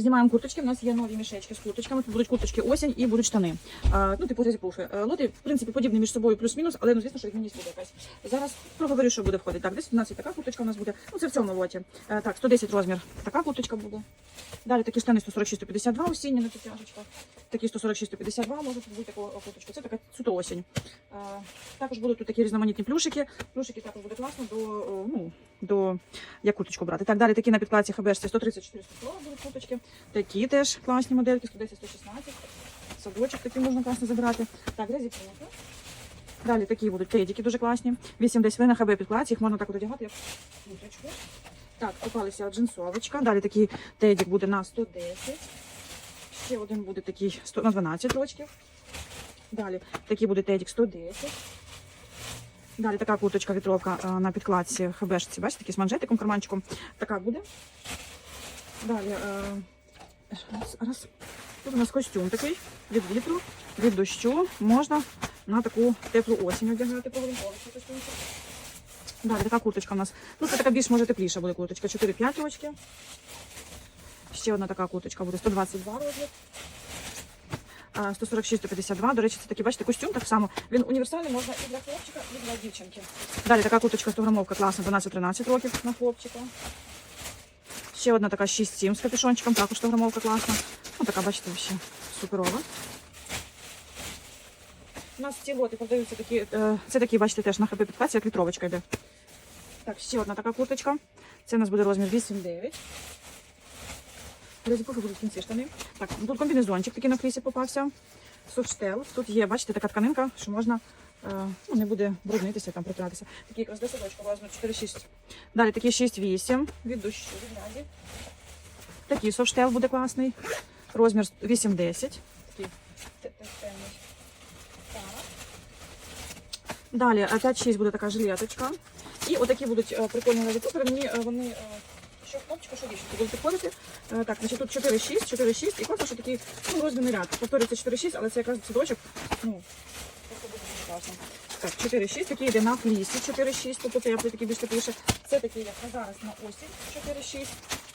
Знімаємо курточки. У нас є нові мішечки з курточками. Тут курточки осінь і будуть штани. А, ну, типу зіпуші. Лоти, в принципі, подібні між собою плюс-мінус, але ну, звісно, що відмінність буде якась. Зараз проговорю, що буде входити. Так, десь у нас і така курточка у нас буде. Ну, це в цьому лоті. Е, так, 110 розмір. Така курточка буде. Далі такі штани 146-152 осінні на підтяжечках. Такі 146-152 можуть бути такого курточку. Це така суто осінь. Е, також будуть тут такі різноманітні плюшики. Плюшики також буде класно до, ну, до як курточку брати. Так, далі такі на підкладці ХБшці 134 140 будуть курточки. Такі теж класні модельки, 110 116 Садочок такий можна класно забирати. Так, резикунки. Далі такі будуть тедіки дуже класні. 8 десь ви на ХБ підкладці, їх можна так одягати, як курточку. Так, попалися джинсовочка. Далі такий тедік буде на 110. Ще один буде такий 100, на 12 рочків. Далі такий буде тедік 110. Далі така курточка вітровка е, на підкладці ХБшці. Бачите, такий з манжетиком, карманчиком. Така буде. Далі. е, Раз, раз. Тут у нас костюм такий від вітру, від дощу. Можна на таку теплу осінь одягати прогулянковий костюмчик. Далі така курточка у нас. Ну, це така більш може тепліша буде курточка. 4-5 рочки. Ще одна така курточка буде 122 розмір. А, 146-152. До речі, це такий, бачите, костюм так само. Він універсальний, можна і для хлопчика, і для дівчинки. Далі така курточка 100 грамовка класна, 12-13 років на хлопчика. Ще одна така 6-7 з капюшончиком, також 100 грамовка класна. Ну, така, бачите, ще суперова. У нас ці лоти продаються такі, е, це такі, бачите, теж на хп підкладці, як вітровочка йде. Так, ще одна така курточка. Це у нас буде розмір 8-9. Резикухи будуть в кінці штани. Так, тут комбінезончик такий на флісі попався. Софтштел. Тут є, бачите, така тканинка, що можна е, ну, не буде бруднитися, там протиратися. Такий якраз садочку розмір 4-6. Далі такий 6-8 від дощу, від грязі. Такий софтштел буде класний. Розмір 8-10. Такий те- те- темний. Так. Далі 5-6 буде така жилеточка. І отакі будуть е, прикольні навіть. Мені е, вони е, що хлопчику, що дівчинку будуть підходити. Е, Так, значить тут 4-6, 4-6 і класно, що такий ну, розмірний ряд. Повторюється 4-6, але це якраз садочок. Ну, просто буде дуже класно. Так, 4-6, такий йде на флісі 4-6, тобто це я такий більш тепліше. Це такий, як на зараз на осінь 4-6.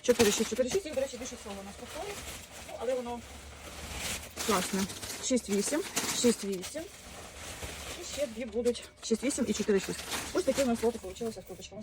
4-6, 4-6, їх, до речі, більше всього у нас повторює. Ну, але воно класне. 6-8, 6-8. І ще дві будуть 6-8 і 4-6. Ось такі у нас лоти вийшли з курточками.